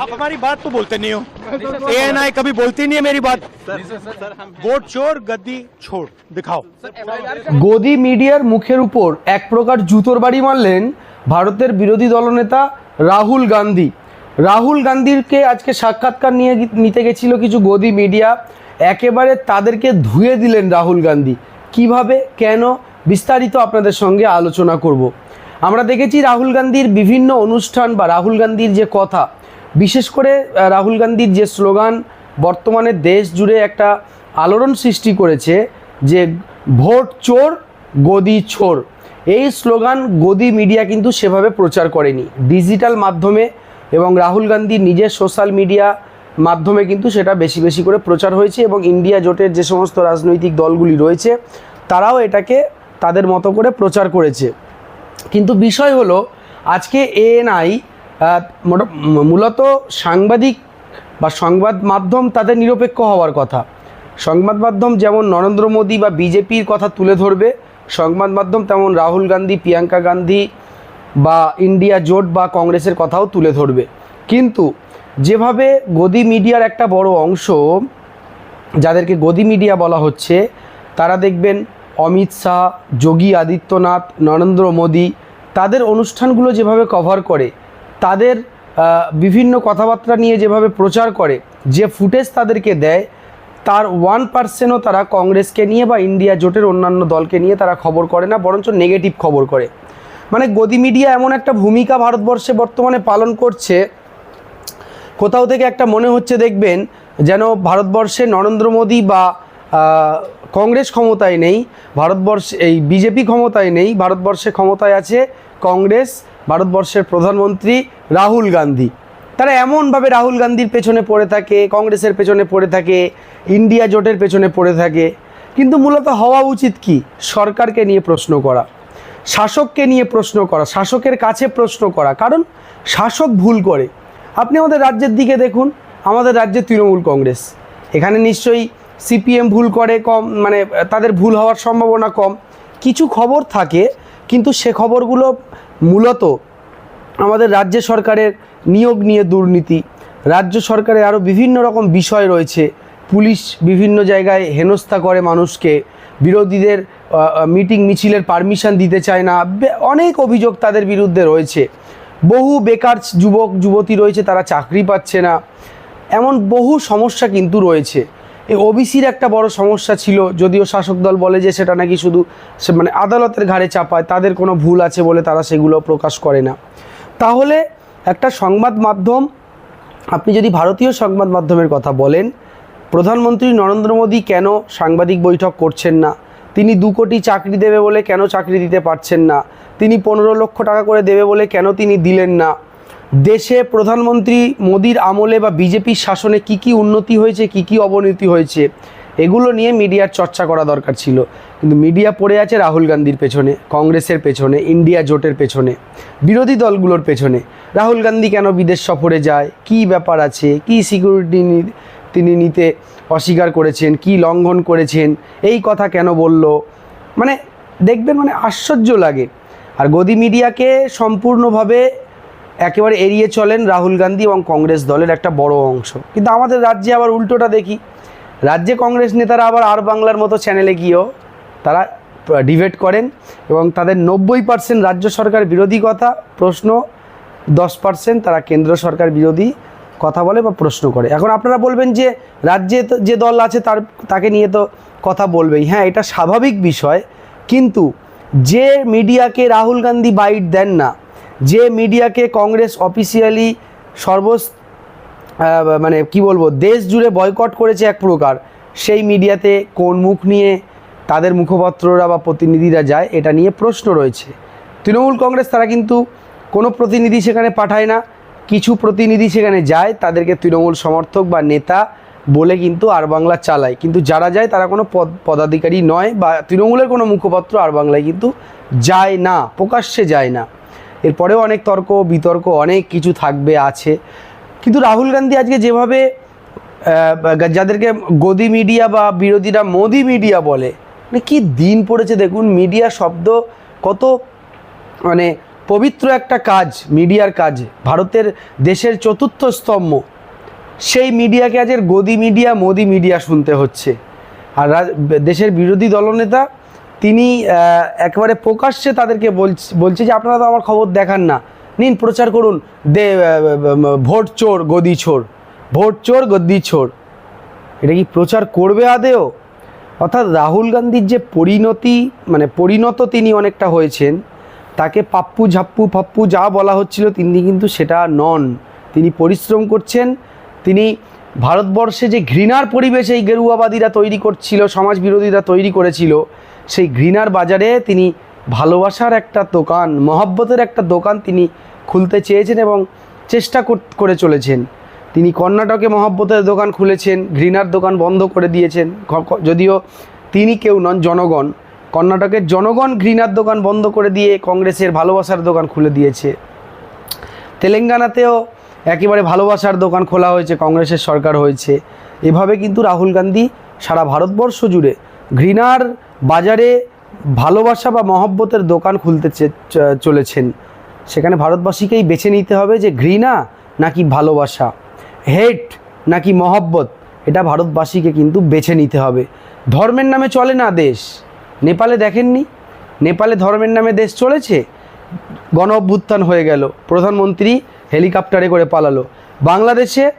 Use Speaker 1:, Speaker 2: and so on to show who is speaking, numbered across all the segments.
Speaker 1: आप हमारी बात तो बोलते नहीं हो ए कभी बोलती नहीं है मेरी बात वोट चोर गद्दी छोड़ दिखाओ
Speaker 2: গদি মিডিয়ার মুখের উপর এক প্রকার জুতোর বাড়ি মারলেন ভারতের বিরোধী দলনেতা রাহুল গান্ধী রাহুল গান্ধীকে আজকে সাক্ষাৎকার নিয়ে গি- নিতে গেছিল কিছু গদি মিডিয়া একেবারে তাদেরকে ধুয়ে দিলেন রাহুল গান্ধী কিভাবে কেন বিস্তারিত আপনাদের সঙ্গে আলোচনা করব আমরা দেখেছি রাহুল গান্ধীর বিভিন্ন অনুষ্ঠান বা রাহুল গান্ধীর যে কথা বিশেষ করে রাহুল গান্ধীর যে স্লোগান, বর্তমানে দেশ জুড়ে একটা আলোড়ন সৃষ্টি করেছে যে ভোট চোর, গদি চোর। এই স্লোগান গদি মিডিয়া কিন্তু সেভাবে প্রচার করেনি। ডিজিটাল মাধ্যমে এবং রাহুল গান্ধীর নিজের সোশ্যাল মিডিয়া মাধ্যমে কিন্তু সেটা বেশি বেশি করে প্রচার হয়েছে এবং ইন্ডিয়া জোটের যে সমস্ত রাজনৈতিক দলগুলি রয়েছে, তারাও এটাকে তাদের মতো করে প্রচার করেছে। কিন্তু বিষয় হলো, আজকে এএনআই মূলত সাংবাদিক বা সংবাদ মাধ্যম তাদের নিরপেক্ষ হওয়ার কথা। সংবাদ মাধ্যম যেমন নরেন্দ্র মোদী বা বিজেপির কথা তুলে ধরবে, সংবাদ মাধ্যম তেমন রাহুল গান্ধী, প্রিয়াঙ্কা গান্ধী বা ইন্ডিয়া জোট বা কংগ্রেসের কথাও তুলে ধরবে। কিন্তু যেভাবে গদি মিডিয়ার একটা বড় অংশ, যাদেরকে গদি মিডিয়া বলা হচ্ছে, তারা দেখবেন অমিত শাহ, যোগী আদিত্যনাথ, নরেন্দ্র মোদী, তাদের অনুষ্ঠানগুলো যেভাবে কভার করে তাদের বিভিন্ন কথাবার্তা নিয়ে যেভাবে প্রচার করে, যে ফুটেজ তাদেরকে দেয়, তার ওয়ান পার্সেন্টও তারা কংগ্রেসকে নিয়ে বা ইন্ডিয়া জোটের অন্যান্য দলকে নিয়ে তারা খবর করে না, বরঞ্চ নেগেটিভ খবর করে। মানে গদি মিডিয়া এমন একটা ভূমিকা ভারতবর্ষে বর্তমানে পালন করছে, কোথাও থেকে একটা মনে হচ্ছে দেখবেন যেন ভারতবর্ষে নরেন্দ্র মোদী বা কংগ্রেস ক্ষমতায় নেই, ভারতবর্ষে, এই বিজেপি ক্ষমতায় নেই, ভারতবর্ষে ক্ষমতায় আছে কংগ্রেস ভারতবর্ষের প্রধানমন্ত্রী রাহুল গান্ধী। তারা এমনভাবে রাহুল গান্ধীর পেছনে পড়ে থাকে, কংগ্রেসের পেছনে পড়ে থাকে, ইন্ডিয়া জোটের পেছনে পড়ে থাকে। কিন্তু মূলত হওয়া উচিত কি? সরকারকে নিয়ে প্রশ্ন করা, শাসককে নিয়ে প্রশ্ন করা, শাসকের কাছে প্রশ্ন করা। কারণ শাসক ভুল করে। আপনি আমাদের রাজ্যের দিকে দেখুন, আমাদের রাজ্যে তৃণমূল কংগ্রেস। এখানে নিশ্চয়ই সিপিএম ভুল করে কম মানে তাদের ভুল হওয়ার সম্ভাবনা কম। কিছু খবর থাকে, কিন্তু সে খবরগুলো মূলত আমাদের রাজ্য সরকারের নিয়োগ নিয়ে দুর্নীতি। রাজ্য সরকারে আরও বিভিন্ন রকম বিষয় রয়েছে। পুলিশ বিভিন্ন জায়গায় হেনস্থা করে মানুষকে। বিরোধীদের মিটিং মিছিলের পারমিশন দিতে চায় না। অনেক অভিযোগ তাদের বিরুদ্ধে রয়েছে। বহু বেকার যুবক, যুবতী রয়েছে, তারা চাকরি পাচ্ছে না। এমন বহু সমস্যা কিন্তু রয়েছে। এই ওবিসির একটা বড় সমস্যা ছিল, যদিও শাসক দল বলে যে সেটা নাকি শুধু সে মানে আদালতের ঘাড়ে চাপায়, তাদের কোনো ভুল আছে বলে তারা সেগুলো প্রকাশ করে না। তাহলে একটা সংবাদ মাধ্যম, আপনি যদি ভারতীয় সংবাদ মাধ্যমের কথা বলেন, প্রধানমন্ত্রী নরেন্দ্র মোদী কেন সাংবাদিক বৈঠক করছেন না? তিনি দু কোটি চাকরি দেবে বলে কেন চাকরি দিতে পারছেন না? তিনি পনেরো লক্ষ টাকা করে দেবে বলে কেন তিনি দিলেন না? দেশে প্রধানমন্ত্রী মোদির আমলে বা বিজেপির শাসনে কি কি উন্নতি হয়েছে, কি কি অবনতি হয়েছে, এগুলো নিয়ে মিডিয়ার চর্চা করা দরকার ছিল। কিন্তু মিডিয়া পড়ে আছে রাহুল গান্ধীর পেছনে, কংগ্রেসের পেছনে, ইন্ডিয়া জোটের পেছনে, বিরোধী দলগুলোর পেছনে। রাহুল গান্ধী কেন বিদেশ সফরে যায়, কি ব্যাপার আছে, কি সিকিউরিটি তিনি নিতে অস্বীকার করেছেন, কি লঙ্ঘন করেছেন, এই কথা কেন বলল? মানে দেখবেন মানে আশ্চর্য লাগে। আর গদি মিডিয়াকে সম্পূর্ণভাবে একেবারে এড়িয়ে চলেন রাহুল গান্ধী এবং কংগ্রেস দলের একটা বড় অংশ। কিন্তু আমাদের রাজ্যে আবার উল্টোটা দেখি। রাজ্যে কংগ্রেস নেতারা আবার আর বাংলার মতো চ্যানেলে গিয়েও তারা ডিবেট করেন এবং তাদের নব্বই পার্সেন্ট রাজ্য সরকার বিরোধী কথা, প্রশ্ন, দশ পার্সেন্ট তারা কেন্দ্র সরকার বিরোধী কথা বলে বা প্রশ্ন করে। এখন আপনারা বলবেন যে রাজ্যে যে দল আছে তার, তাকে নিয়ে তো কথা বলবেই। হ্যাঁ এটা স্বাভাবিক বিষয়, কিন্তু যে মিডিয়াকে রাহুল গান্ধী বাইট দেন না যে মিডিয়াকে কংগ্রেস অফিসিয়ালি সর্বস আহ, মানে কি বলব দেশ জুড়ে বয়কট করেছে এক প্রকার সেই মিডিয়াতে কোন মুখ নিয়ে তাদের মুখপাত্ররা বা প্রতিনিধিরা যায় এটা নিয়ে প্রশ্ন রয়েছে। তৃণমূল কংগ্রেস তারা কিন্তু কোনো প্রতিনিধি সেখানে পাঠায় না কিছু প্রতিনিধি সেখানে যায় তাদেরকে তৃণমূল সমর্থক বা নেতা বলে কিন্তু আর বাংলা চালায়। কিন্তু যারা যায় তারা কোনো পদ পদাধিকারী নয় বা তৃণমূলের কোনো মুখপাত্র আর বাংলায় কিন্তু যায় না প্রকাশ্যে যায় না। এরপরেও অনেক তর্ক, বিতর্ক, অনেক কিছু থাকবে, আছে। কিন্তু রাহুল গান্ধী আজকে যেভাবে যাদেরকে গদি মিডিয়া বা বিরোধীরা মোদি মিডিয়া বলে মানে কী দিন পড়েছে দেখুন মিডিয়া শব্দ কত মানে পবিত্র একটা কাজ মিডিয়ার কাজ, ভারতের দেশের চতুর্থ স্তম্ভ। সেই মিডিয়াকে আজের গদি মিডিয়া মোদি মিডিয়া শুনতে হচ্ছে। আর দেশের বিরোধী দলনেতা তিনি একেবারে প্রকাশ্যে তাদেরকে বলছে বলছে যে আপনারা তো আমার খবর দেখান না। নিন প্রচার করুন। দে ভোট চোর, গদি চোর। ভোট চোর, গদি চোর। এটা কি প্রচার করবে আদেও অর্থাৎ রাহুল গান্ধীর যে পরিণতি মানে পরিণত তিনি অনেকটা হয়েছেন, তাকে পাপ্পু ঝাপ্পু ফাপ্পু যা বলা হচ্ছিল তিনি কিন্তু সেটা নন। তিনি পরিশ্রম করছেন। তিনি ভারতবর্ষে যে ঘৃণার পরিবেশ এই গেরুয়াবাদীরা তৈরি করছিল সমাজ বিরোধীরা তৈরি করেছিল সেই ঘৃণার বাজারে তিনি ভালোবাসার একটা দোকান, মহাব্বতের একটা দোকান তিনি খুলতে চেয়েছেন এবং চেষ্টা করে চলেছেন। তিনি কর্ণাটকে মহাব্বতের দোকান খুলেছেন, ঘৃণার দোকান বন্ধ করে দিয়েছেন। যদিও তিনি কেউ নন, জনগণ। কর্ণাটকের জনগণ ঘৃণার দোকান বন্ধ করে দিয়ে কংগ্রেসের ভালোবাসার দোকান খুলে দিয়েছে। তেলেঙ্গানাতেও একেবারে ভালোবাসার দোকান খোলা হয়েছে, কংগ্রেসের সরকার হয়েছে। এভাবে কিন্তু রাহুল গান্ধী সারা ভারতবর্ষ জুড়ে ঘৃণার বাজারে ভালোবাসা বা মহব্বতের দোকান খুলতে চলেছেন। সেখানে ভারতবাসীকেই বেছে নিতে হবে যে ঘৃণা নাকি ভালোবাসা, হেট নাকি মহব্বত, এটা ভারতবাসীকে কিন্তু বেছে নিতে হবে। ধর্মের নামে চলে না দেশ। নেপালে দেখেননি? নেপালে ধর্মের নামে দেশ চলেছে? গণ অভ্যুত্থান হয়ে গেল। প্রধানমন্ত্রী হেলিকপ্টারে করে পালালো। বাংলাদেশে,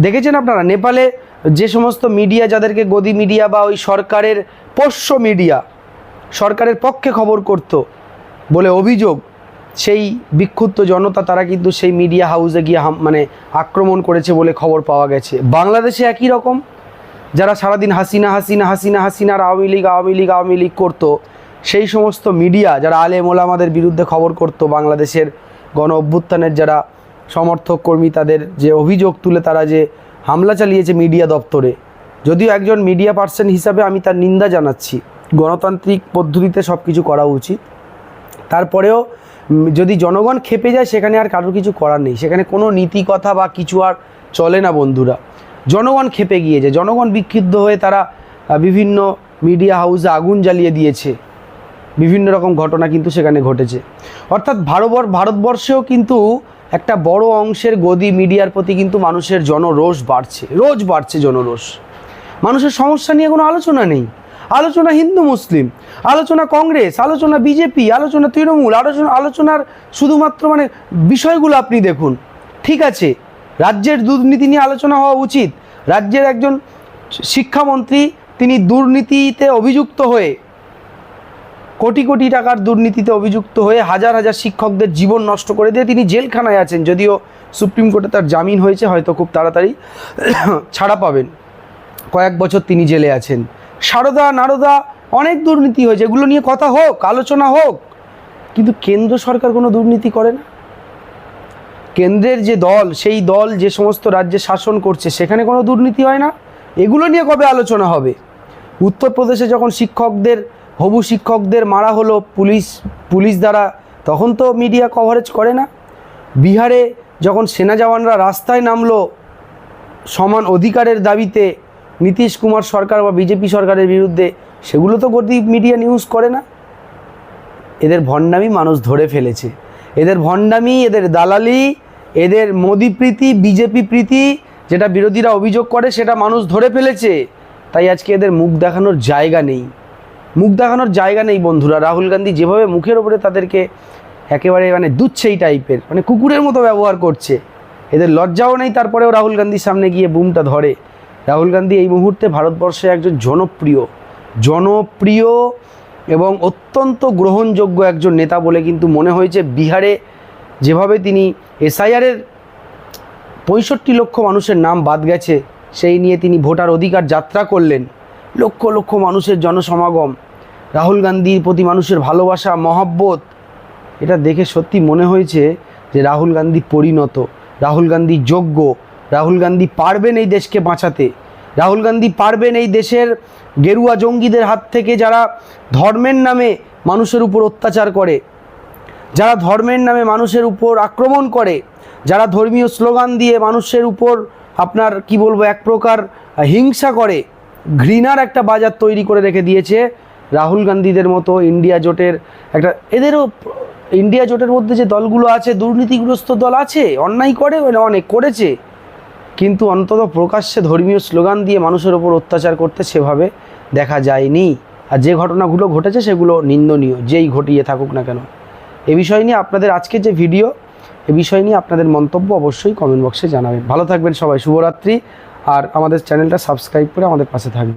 Speaker 2: দেখেছেন আপনারা? নেপালে যে সমস্ত মিডিয়া যাদেরকে গদি মিডিয়া বা ওই সরকারের পোষ্য মিডিয়া, সরকারের পক্ষে খবর করত বলে অভিযোগ, সেই বিক্ষুব্ধ জনতা তারা কিন্তু সেই মিডিয়া হাউসে গিয়ে মানে আক্রমণ করেছে বলে খবর পাওয়া গেছে। বাংলাদেশে একই রকম? যারা সারাদিন হাসিনা হাসিনা হাসিনা, হাসিনার আওয়ামী লীগ আওয়ামী লীগ আওয়ামী লীগ করতো, সেই সমস্ত মিডিয়া যারা আলেম ওলামাদের বিরুদ্ধে খবর করতো, বাংলাদেশের গণ অভ্যুত্থানের যারা সমর্থক কর্মী তাদের যে অভিযোগ তুলে তারা যে হামলা চালিয়েছে মিডিয়া দপ্তরে। যদিও একজন মিডিয়া পার্সন হিসাবে আমি তার নিন্দা জানাচ্ছি। গণতান্ত্রিক পদ্ধতিতে সব কিছু করা উচিত। তারপরেও যদি জনগণ খেপে যায়, সেখানে আর কারোর কিছু করার নেই। সেখানে কোনো নীতি কথা বা কিছু আর চলে না, বন্ধুরা। জনগণ খেপে গিয়েছে। জনগণ বিক্ষুব্ধ হয়ে তারা বিভিন্ন মিডিয়া হাউসে আগুন জ্বালিয়ে দিয়েছে। বিভিন্ন রকম ঘটনা কিন্তু সেখানে ঘটেছে। অর্থাৎ ভারতবর ভারতবর্ষেও কিন্তু একটা বড় অংশের গদি মিডিয়ার প্রতি কিন্তু মানুষের জনরোষ বাড়ছে, রোজ বাড়ছে জনরোষ। মানুষের সমস্যা নিয়ে কোনো আলোচনা নেই। আলোচনা হিন্দু মুসলিম, আলোচনা কংগ্রেস, আলোচনা বিজেপি, আলোচনা তৃণমূল, আলোচনা, আলোচনার শুধুমাত্র মানে বিষয়গুলো আপনি দেখুন। ঠিক আছে, রাজ্যের দুর্নীতি নিয়ে আলোচনা হওয়া উচিত। রাজ্যের একজন শিক্ষামন্ত্রী, তিনি দুর্নীতিতে অভিযুক্ত হয়ে কোটি কোটি টাকার দুর্নীতিতে অভিযুক্ত হয়ে হাজার হাজার শিক্ষকদের জীবন নষ্ট করে দিয়ে তিনি জেলখানায় আছেন। যদিও সুপ্রিম কোর্টে তার জামিন হয়েছে, হয়তো খুব তাড়াতাড়ি ছাড়া পাবেন। কয়েক বছর তিনি জেলে আছেন। সারদা নারদা অনেক দুর্নীতি হয়েছে, এগুলো নিয়ে কথা হোক, আলোচনা হোক। কিন্তু কেন্দ্র সরকার কোনো দুর্নীতি করে না। কেন্দ্রের যে দল, সেই দল যে সমস্ত রাজ্যে শাসন করছে, সেখানে কোনো দুর্নীতি হয় না। এগুলো নিয়ে কবে আলোচনা হবে? উত্তরপ্রদেশে যখন শিক্ষকদের হবু শিক্ষকদের মারা হলো পুলিশ পুলিশ দ্বারা। তখন তো মিডিয়া কভারেজ করে না। বিহারে যখন সেনা জওয়ানরা রাস্তায় নামলো, সমান অধিকারের দাবিতে নীতিশ কুমার সরকার বা বিজেপি সরকারের বিরুদ্ধে, সেগুলো তো গতি মিডিয়া নিউজ করে না। এদের ভণ্ডামি মানুষ ধরে ফেলেছে। এদের ভণ্ডামি, এদের দালালি, এদের মোদি প্রীতি, বিজেপি প্রীতি, যেটা বিরোধীরা অভিযোগ করে, সেটা মানুষ ধরে ফেলেছে। তাই আজকে এদের মুখ দেখানোর জায়গা নেই। মুখ দেখানোর জায়গা নেই বন্ধুরা। রাহুল গান্ধী যেভাবে মুখের ওপরে তাদেরকে একেবারে মানে দুচ্ছেই টাইপের মানে কুকুরের মতো ব্যবহার করছে। এদের লজ্জাও নেই, তারপরেও রাহুল গান্ধীর সামনে গিয়ে বুমটা ধরে। রাহুল গান্ধী এই মুহূর্তে ভারতবর্ষে একজন জনপ্রিয় জনপ্রিয় এবং অত্যন্ত গ্রহণযোগ্য একজন নেতা বলে কিন্তু মনে হয়েছে বিহারে। যেভাবে তিনি এসআইআরের পঁয়ষট্টি লক্ষ মানুষের নাম বাদ গেছে, সেই নিয়ে তিনি ভোটার অধিকার যাত্রা করলেন। লক্ষ লক্ষ মানুষের জনসমাগম। রাহুল গান্ধীর প্রতি মানুষের ভালোবাসা, মহব্বত, এটা দেখে সত্যি মনে হয়েছে যে রাহুল গান্ধী পরিণত, রাহুল গান্ধী যোগ্য, রাহুল গান্ধী পারবেন এই দেশকে বাঁচাতে, রাহুল গান্ধী পারবেন এই দেশের গেরুয়া জঙ্গিদের হাত থেকে যারা ধর্মের নামে মানুষের উপর অত্যাচার করে, যারা ধর্মের নামে মানুষের উপর আক্রমণ করে, যারা ধর্মীয় স্লোগান দিয়ে মানুষের উপর আপনার, কি বলব, এক প্রকার হিংসা করে, ঘৃণার একটা বাজার তৈরি করে রেখে দিয়েছে রাহুল গান্ধীদের মতো ইন্ডিয়া জোটের একটা, এদেরও ইন্ডিয়া জোটের মধ্যে যে দলগুলো আছে, দুর্নীতিগ্রস্ত দল আছে, অন্যায় করে মানে অনেক করেছে, কিন্তু অন্তত প্রকাশ্যে ধর্মীয় স্লোগান দিয়ে মানুষের ওপর অত্যাচার করতে সেভাবে দেখা যায়নি। আর যে ঘটনাগুলো ঘটেছে সেগুলো নিন্দনীয়, যেই ঘটিয়ে থাকুক না কেন। এ বিষয় নিয়ে আপনাদের আজকের যে ভিডিও, এ বিষয় নিয়ে আপনাদের মন্তব্য অবশ্যই কমেন্ট বক্সে জানাবেন। ভালো থাকবেন সবাই, শুভরাত্রি, আর আমাদের চ্যানেলটা সাবস্ক্রাইব করে আমাদের পাশে থাকবেন।